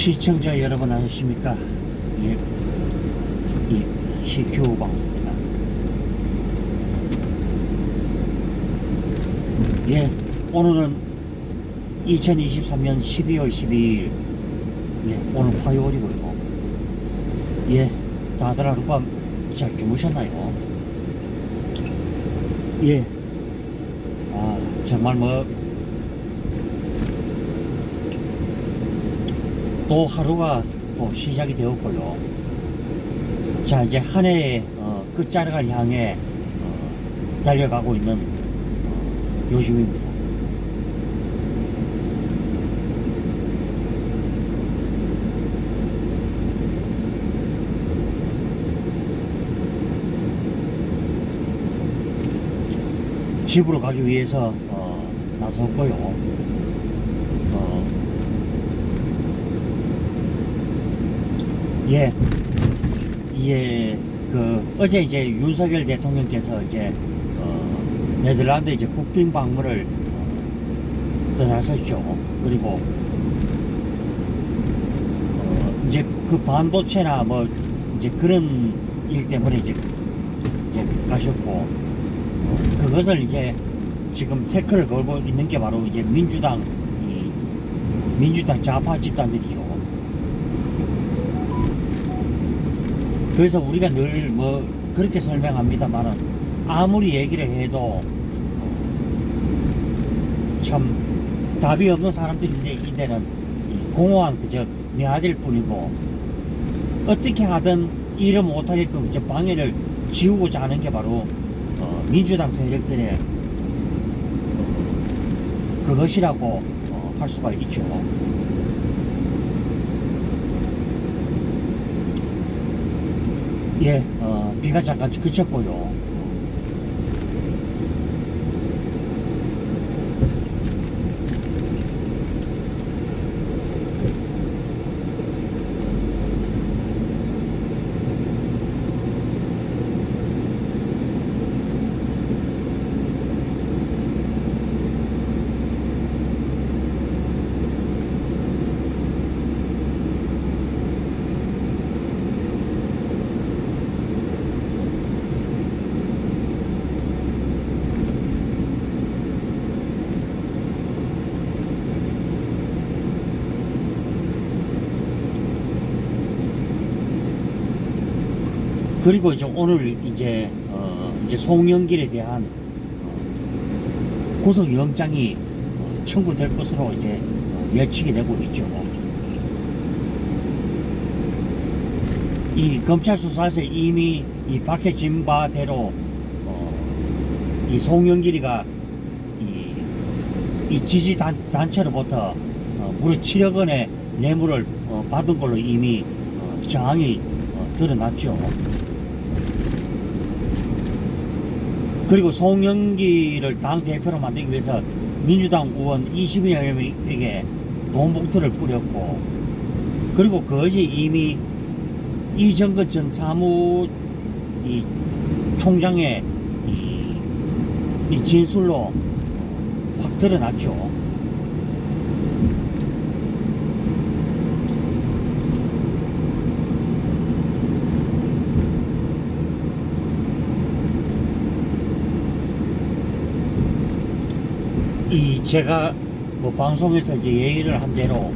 예. 시청자 여러분 안녕하십니까? 예. 이 CQ 방송입니다. 예. 오늘은 2023년 12월 12일. 예. 오늘 화요일이고요. 예. 다들 하룻밤 잘 주무셨나요? 예. 아, 정말 뭐, 또 하루가 또 시작이 되었고요. 자, 이제 한 해의 어, 끝자락을 향해 어, 달려가고 있는 어, 요즘입니다. 집으로 가기 위해서 어, 나섰고요. 어, 예, 예, 그 어제 이제 윤석열 대통령께서 이제 어, 네덜란드 이제 국빈 방문을 어, 떠나섰죠. 그리고 어, 이제 그 반도체나 뭐 이제 그런 일 때문에 이제 이제 가셨고 어, 그것을 이제 지금 태클을 걸고 있는 게 바로 이제 민주당 이 민주당 좌파 집단들이죠. 그래서 우리가 늘 뭐 그렇게 설명합니다만은 아무리 얘기를 해도 어, 참 답이 없는 사람들인데 이제는 이 공허한 그저 메아들 뿐이고 어떻게 하든 일을 못하게끔 이제 방해를 지우고자 하는 게 바로 어, 민주당 세력들의 어, 그것이라고 어, 할 수가 있죠. 예, 어, 비가 잠깐 그쳤고요. 그리고 이제 오늘 이제 어, 이제 송영길에 대한 어, 구속영장이 어, 청구될 것으로 이제 어, 예측이 되고 있죠. 이 검찰 수사에서 이미 이 밝혀진 바대로 어, 이 송영길이가 이, 이 지지 단, 단체로부터 어, 무려 7억 원의 뇌물을 어, 받은 걸로 이미 어, 정황이 어, 드러났죠. 그리고 송영기를 당 대표로 만들기 위해서 민주당 의원 20여 명에게 돈 봉투를 뿌렸고 그리고 그것이 이미 이정근 전 사무 이 총장의 이, 이 진술로 확 드러났죠. 이 제가 뭐 방송에서 이제 얘기를 한 대로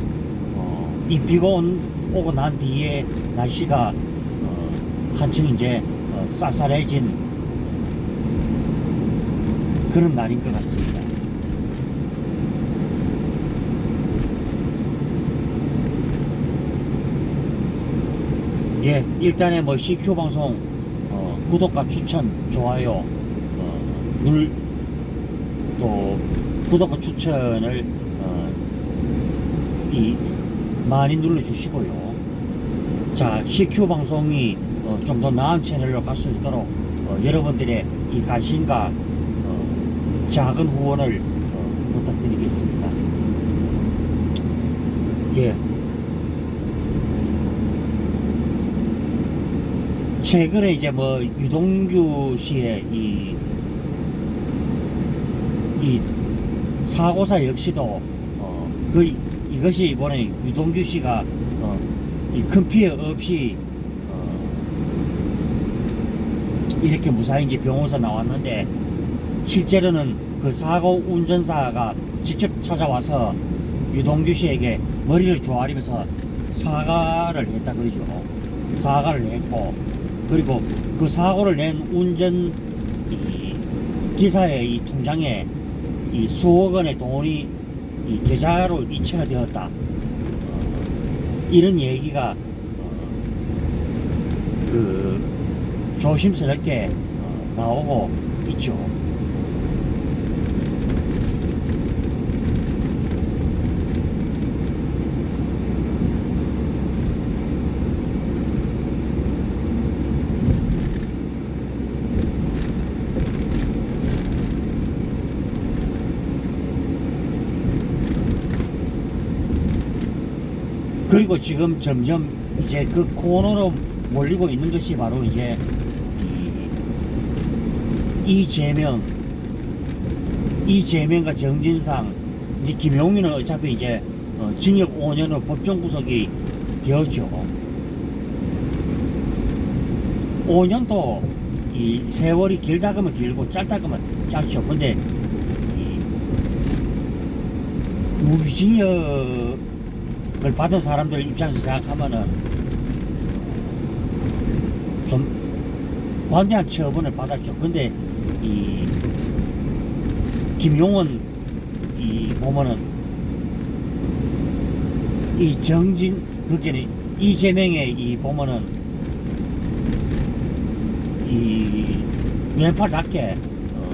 어, 이 비가 온, 오고 난 뒤에 날씨가 어, 한층 이제 어, 쌀쌀해진 그런 날인 것 같습니다. 예, 일단에 뭐 CQ 방송 어, 구독과 추천, 좋아요 어, 눌, 또 구독과 추천을 어, 이 많이 눌러주시고요. 자, CQ 방송이 어, 좀 더 나은 채널로 갈 수 있도록 어, 여러분들의 이 관심과 어, 작은 후원을 어, 부탁드리겠습니다. 예. 최근에 이제 뭐 유동규 씨의 이, 이 사고사 역시도 어, 그 이것이 이번에 유동규 씨가 어, 이큰 피해 없이 어, 이렇게 무사히 이제 병원에서 나왔는데 실제로는 그 사고 운전사가 직접 찾아와서 유동규 씨에게 머리를 조아리면서 사과를 했다 그러죠. 사과를 했고 그리고 그 사고를 낸 운전 이 기사의 이 통장에 이 수억 원의 돈이 이 계좌로 이체가 되었다. 어, 이런 얘기가 어, 그 조심스럽게 어, 나오고 있죠. 그리고 지금 점점 이제 그 코너로 몰리고 있는 것이 바로 이제 이- 이재명, 이재명과 정진상, 이제 김용민은 어차피 이제 어, 징역 5년으로 법정 구속이 되었죠. 5년도 이 세월이 길다 그러면 길고 짧다 그러면 짧죠. 근데 이 무기징역 을 받은 사람들 입장에서 생각하면은 좀 관대한 처분을 받았죠. 근데 이 김용원 이 보면은 이 정진 그게는 이재명의 이 보면은 이 왼팔답게 어,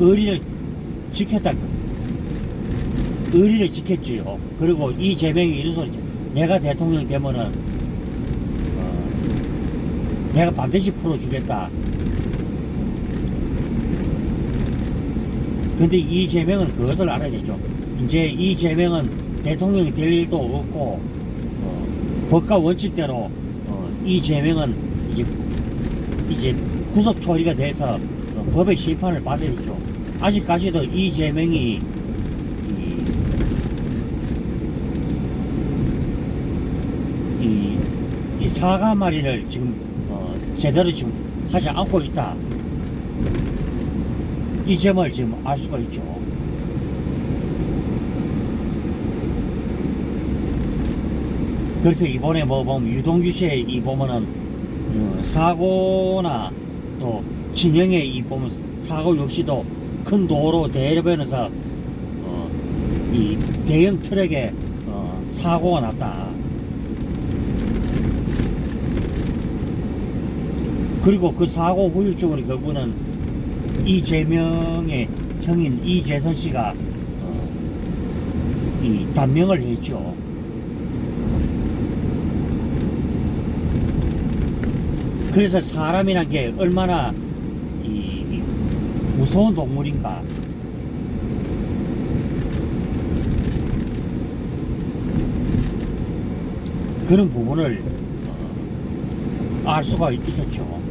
의리를 지켰다 의리를 지켰지요. 그리고 이재명이 이런 소리죠. 내가 대통령 되면은 어, 내가 반드시 풀어주겠다. 근데 이재명은 그것을 알아야 되죠. 이제 이재명은 대통령이 될 일도 없고 어, 법과 원칙대로 어, 이재명은 이제 이제 구속 처리가 돼서 어, 법의 심판을 받아야 되죠. 아직까지도 이, 이, 이 사과 마리를 지금 어, 제대로 지금 하지 않고 있다. 이 점을 지금 알 수가 있죠. 그래서 이번에 뭐 보면 유동규 씨의 이 보면은 어, 사고나 또 진영의 이 보면 사고 역시도 큰 도로 대로변에서 어, 이 대형 트럭에 어, 사고가 났다. 그리고 그 사고 후유증으로 결국은 이재명의 형인 이재선 씨가 어, 이 단명을 했죠. 그래서 사람이란 게 얼마나 이, 이 무서운 동물인가. 그런 부분을 어, 알 수가 있었죠.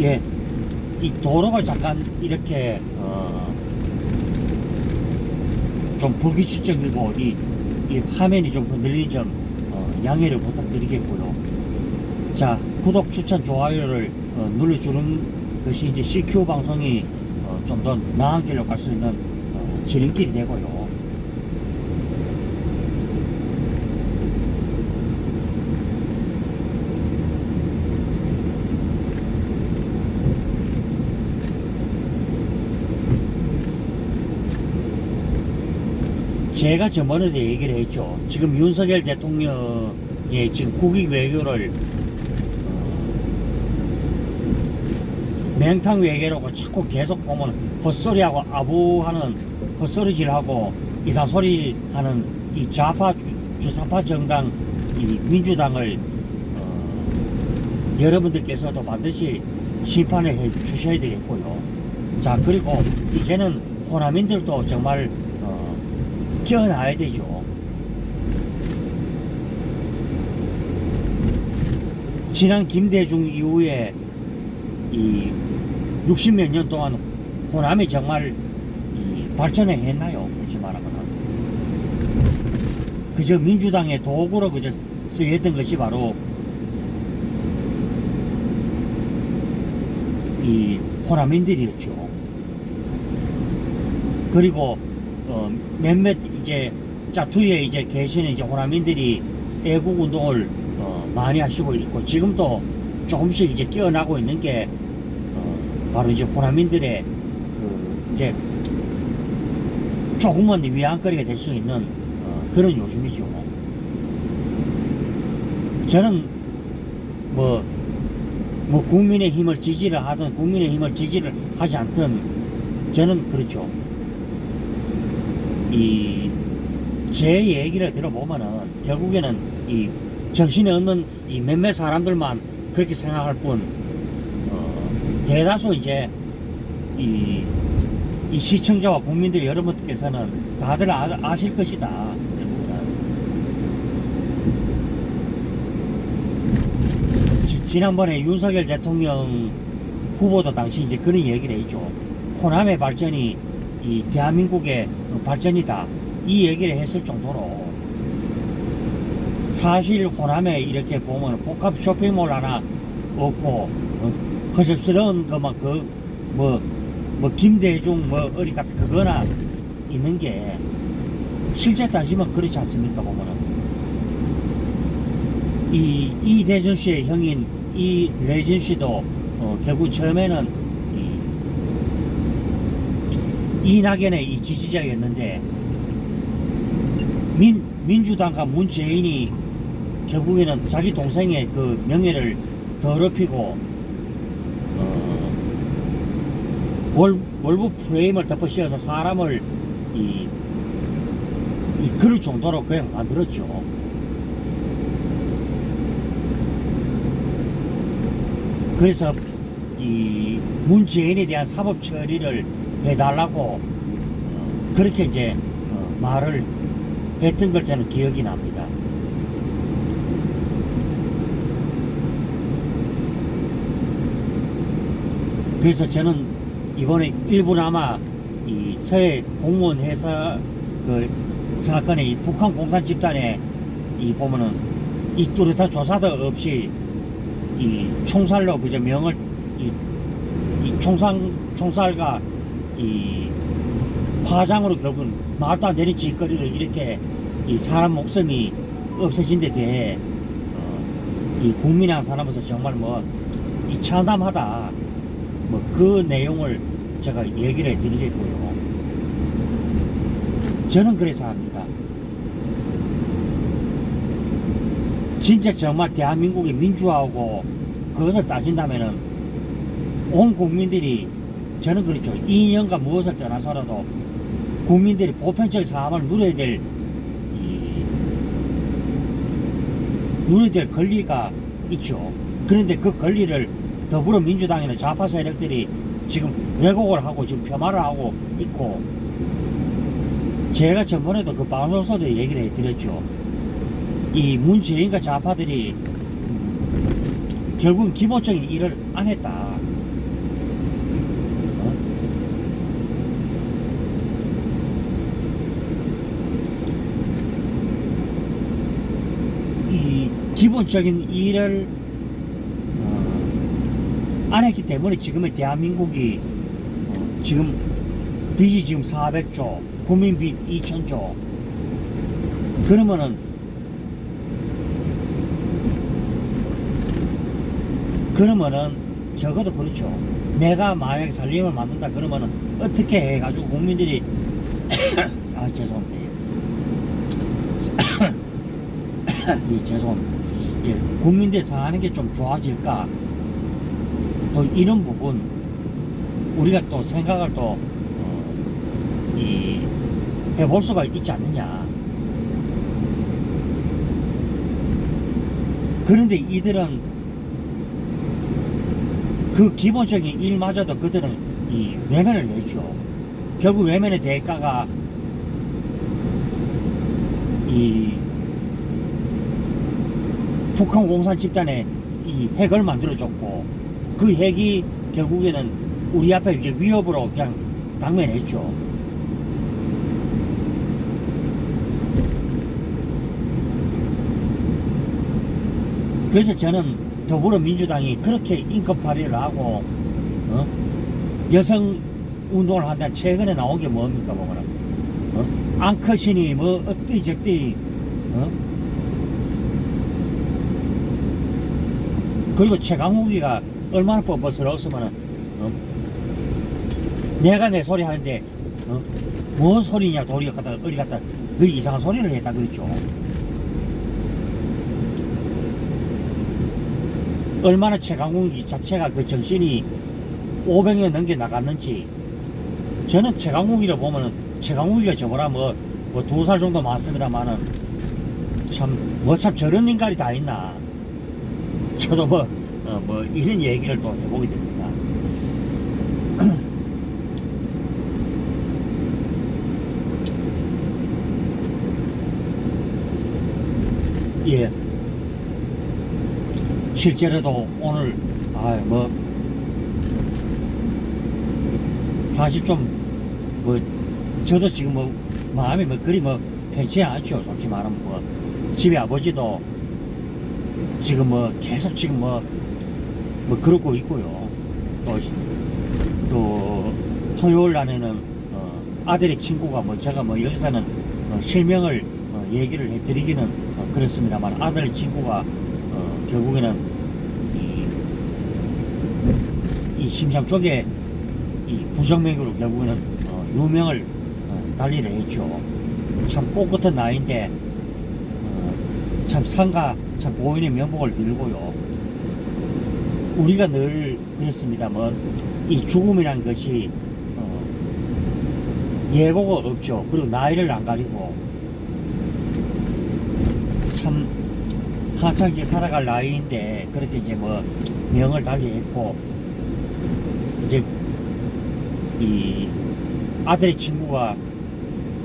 예, 이 도로가 잠깐 이렇게 어, 좀 불규칙적이고 이, 이 화면이 좀 흔들리는 점 어, 양해를 부탁드리겠고요. 자, 구독, 추천, 좋아요를 어, 눌러주는 것이 이제 CQ 방송이 어, 좀더 나은 길로 갈 수 있는 어, 지름길이 되고요. 제가 저번에도 얘기를 했죠. 지금 윤석열 대통령의 지금 국익 외교를 어, 맹탕 외교라고 자꾸 계속 보면 헛소리하고 아부하는 헛소리질하고 이상소리 하는 이 좌파 주사파 정당 이 민주당을 어, 여러분들께서도 반드시 심판을 해 주셔야 되겠고요. 자 그리고 이제는 호남인들도 정말 어, 깨어나야 되죠. 지난 김대중 이후에 이 60몇 년 동안 호남이 정말 이 발전을 했나요? 그렇지 말하거나. 그저 민주당의 도구로 그저 쓰였던 것이 바로 이 호남인들이었죠. 그리고 어, 몇몇 이제 자투에 이제 계시는 이제 호남인들이 애국 운동을 어, 많이 하시고 있고 지금도 조금씩 이제 깨어나고 있는 게 어, 바로 이제 호남인들의 그 이제 조금은 위안거리가 될 수 있는 어, 그런 요즘이죠. 저는 뭐, 뭐 국민의 힘을 지지를 하든 국민의 힘을 지지를 하지 않든 저는 그렇죠. 이 제 얘기를 들어보면은 결국에는 이 정신이 없는 이 몇몇 사람들만 그렇게 생각할 뿐 어, 대다수 이제 이, 이 시청자와 국민들 여러분께서는 다들 아, 아실 것이다. 지난번에 윤석열 대통령 후보도 당시 이제 그런 얘기를 했죠. 호남의 발전이 이 대한민국의 발전이다. 이 얘기를 했을 정도로 사실 호남에 이렇게 보면 복합 쇼핑몰 하나 없고 어, 허접스러운 것만 그뭐 뭐 김대중 뭐 어디 같은 그거나 있는 게 실제 따지면 그렇지 않습니까 보면은 이 이대준 씨의 형인 이 레진 씨도 어, 결국 처음에는 이 이낙연의 이 지지자였는데 민 민주당과 문재인이 결국에는 자기 동생의 그 명예를 더럽히고 어, 월, 월부 프레임을 덮어 씌워서 사람을 이, 이 그럴 정도로 그냥 만들었죠. 그래서 이 문재인에 대한 사법 처리를 해달라고 어, 그렇게 이제 어, 말을 했던 걸 저는 기억이 납니다. 그래서 저는 이번에 일부나마 이 서해 공무원 회사 그 사건의 이 북한 공산 집단에 이 보면은 이 뚜렷한 조사도 없이 이 총살로 그저 명을 이, 이 총상 총살과 이 화장으로 결국은 말도 안 되는 짓거리를 이렇게 이 사람 목숨이 없어진 데 대해 어, 이 국민이라는 사람으로서 정말 뭐 이 참담하다 뭐 그 내용을 제가 얘기를 해드리겠고요. 저는 그래서 합니다. 진짜 정말 대한민국이 민주화하고 그것을 따진다면은 온 국민들이 저는 그렇죠. 이념과 무엇을 떠나서라도 국민들이 보편적인 사함을 누려야 될 이, 누려야 될 권리가 있죠. 그런데 그 권리를 더불어민주당이나 좌파 세력들이 지금 왜곡을 하고 지금 폄하를 하고 있고 제가 전번에도 그 방송에서도 얘기를 해드렸죠. 이 문재인과 좌파들이 결국은 기본적인 일을 안 했다. 어? 이 기본적인 일을 어, 안 했기 때문에 지금의 대한민국이 어, 지금 빚이 지금 400조, 국민빚 2천조. 그러면은 그러면은 적어도 그렇죠. 내가 만약에 살림을 만든다 그러면은 어떻게 해가지고 국민들이 아 죄송합니다. 예, 죄송합니다. 예, 국민들 사는 게 좀 좋아질까? 또 이런 부분 우리가 또 생각을 또 어, 이, 해볼 수가 있지 않느냐. 그런데 이들은 그 기본적인 일마저도 그들은 이 외면을 내죠. 결국 외면의 대가가 이 북한 공산 집단에 이 핵을 만들어줬고 그 핵이 결국에는 우리 앞에 이제 위협으로 그냥 당면했죠. 그래서 저는 더불어민주당이 그렇게 인권파리를 하고 어? 여성 운동을 한다 최근에 나온 게 뭡니까 보거나 어? 앙커신이 뭐 어때 저때 어? 그리고 최강욱이가 얼마나 뻔뻔스러웠으면은 어? 내가 내 소리 하는데 어? 뭔 소리냐 도리가 갖다 어리 갖다 그 이상한 소리를 했다 그랬죠 얼마나 최강욱이 자체가 그 정신이 500년 넘게 나갔는지 저는 최강욱이를 보면은 최강욱이가 저보다 뭐뭐 두살 정도 많습니다만은 참 뭐 참 저런 인간이 다 있나 저도 뭐, 어, 뭐 이런 얘기를 또 해보게 됩니다. 예. 실제로도 오늘 아 뭐 사실 좀 뭐 저도 지금 뭐 마음이 뭐 그리 뭐 편치 않죠 솔직히 말하면 뭐 집에 아버지도 지금 뭐 계속 지금 뭐 뭐 그러고 있고요 또, 또 토요일 날에는 어, 아들의 친구가 뭐 제가 뭐 여기서는 어, 실명을 어, 얘기를 해드리기는 어, 그렇습니다만 아들의 친구가 어, 결국에는 이, 이 심상 쪽에 이 부정맥으로 결국에는 어, 유명을 어, 달리를 했죠. 참 꽃같은 나이인데 어, 참 상가 참 고인의 면목을 빌고요. 우리가 늘 그랬습니다만 이 죽음이란 것이 어, 예고가 없죠. 그리고 나이를 안 가리고 참 한창 이제 살아갈 나이인데 그렇게 이제 뭐 명을 달리했고 이제 이 아들의 친구가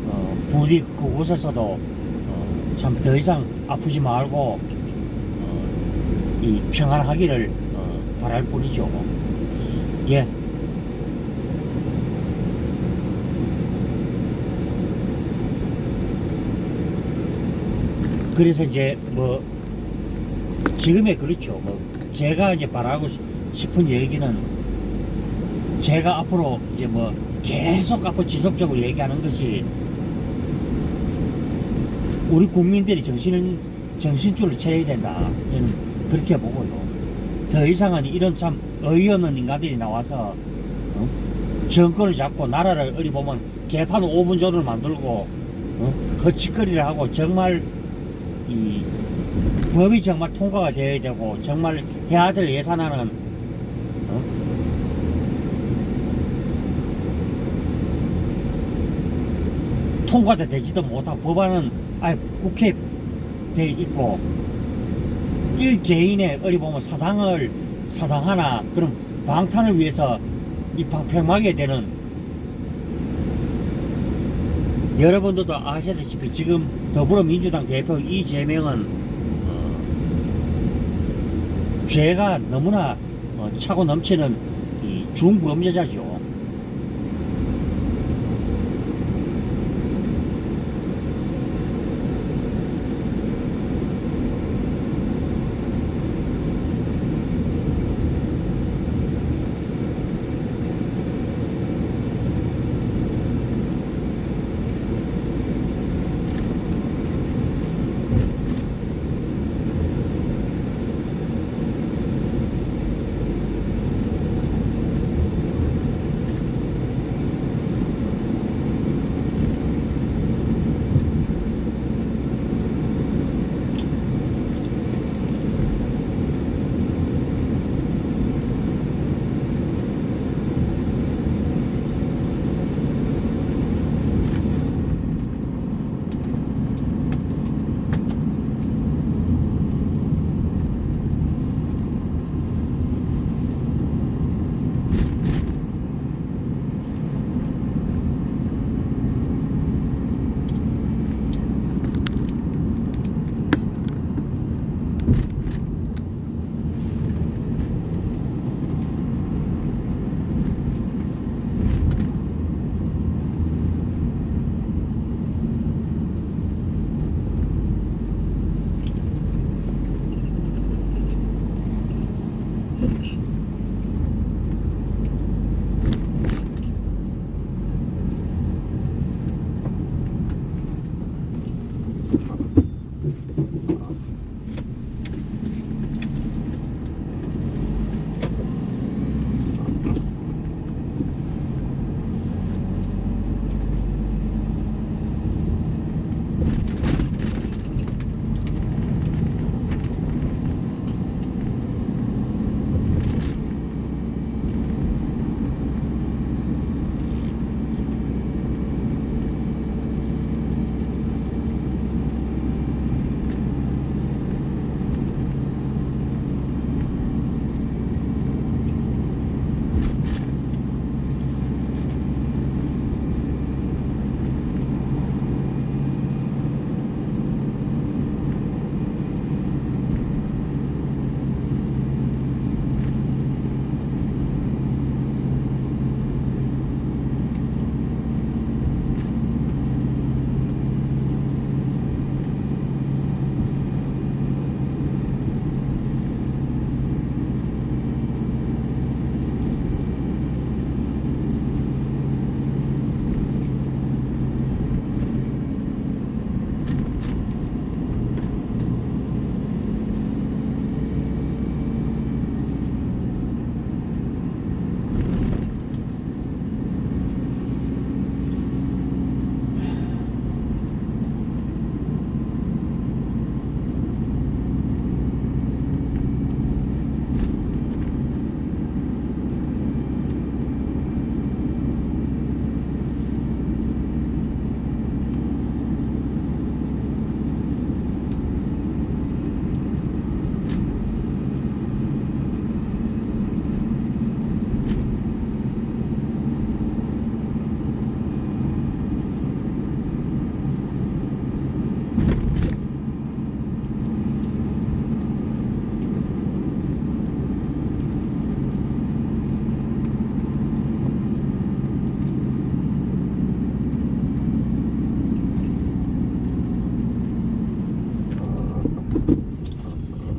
어, 부디 그곳에서도 어, 참 더 이상 아프지 말고 어, 이 평안하기를 어, 바랄 뿐이죠. 예. 그래서 이제 뭐 지금에 그렇죠. 뭐 제가 이제 바라고 싶은 얘기는 제가 앞으로 이제 뭐 계속 앞으로 지속적으로 얘기하는 것이 우리 국민들이 정신 정신줄을 차려야 된다. 저는 그렇게 보고요. 더 이상은 이런 참 어이없는 인간들이 나와서 어? 정권을 잡고 나라를 어리 보면 개판 5분 전을 만들고 어? 거치거리를 하고 정말 이 법이 정말 통과가 되어야 되고 정말 해야 될 예산안은 어? 통과도 되지도 못하고 법안은 아예 국회에 돼 있고 일 개인의 어리 보면 사당을 사당 하나 그럼 방탄을 위해서 이 방팽하게 되는 여러분들도 아시다시피 지금 더불어민주당 대표 이재명은 어, 죄가 너무나 어, 차고 넘치는 이 중범죄자죠.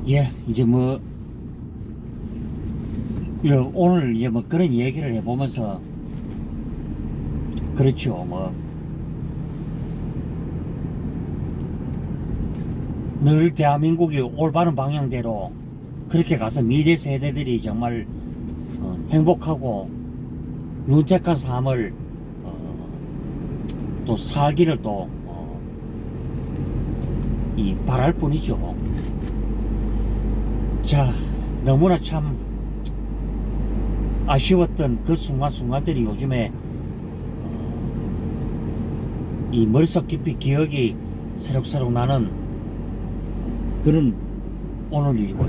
예, 이제 뭐, 예, 오늘 이제 뭐 그런 얘기를 해보면서, 그렇죠, 뭐, 늘 대한민국이 올바른 방향대로 그렇게 가서 미래 세대들이 정말 어, 행복하고 윤택한 삶을 어, 또 살기를 또 어, 이 바랄 뿐이죠. 자, 너무나 참 아쉬웠던 그 순간순간들이 요즘에 어, 이 머릿속 깊이 기억이 새록새록 나는 그런 오늘 일이고요.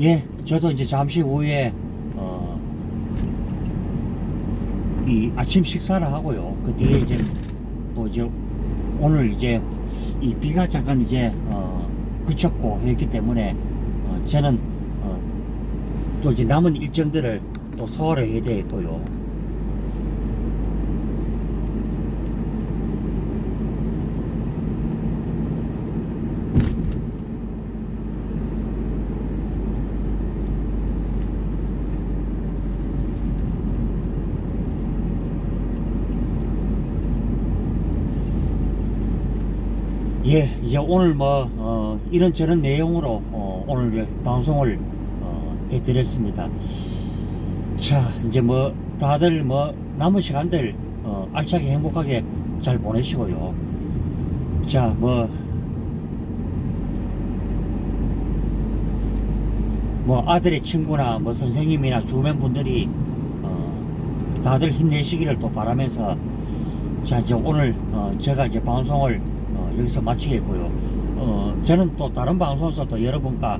예, 저도 이제 잠시 후에 어, 이 아침 식사를 하고요. 그 뒤에 이제 또 이제 오늘 이제 이 비가 잠깐 이제 어, 그쳤고 했기 때문에 어, 저는 어, 또 이제 남은 일정들을 또 소화를 해야 되겠고요. 예, 이제 오늘 뭐, 어, 이런저런 내용으로, 어, 오늘 이제 방송을, 어, 해드렸습니다. 자, 이제 뭐, 다들 뭐, 남은 시간들, 어, 알차게 행복하게 잘 보내시고요. 자, 뭐, 뭐, 아들의 친구나 뭐, 선생님이나 주변 분들이, 어, 다들 힘내시기를 또 바라면서, 자, 이제 오늘, 어, 제가 이제 방송을, 어, 여기서 마치겠고요. 어, 저는 또 다른 방송에서 또 여러분과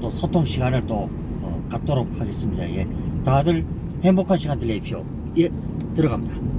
또 소통 시간을 또 어, 갖도록 하겠습니다. 예. 다들 행복한 시간 되십시오. 예, 들어갑니다.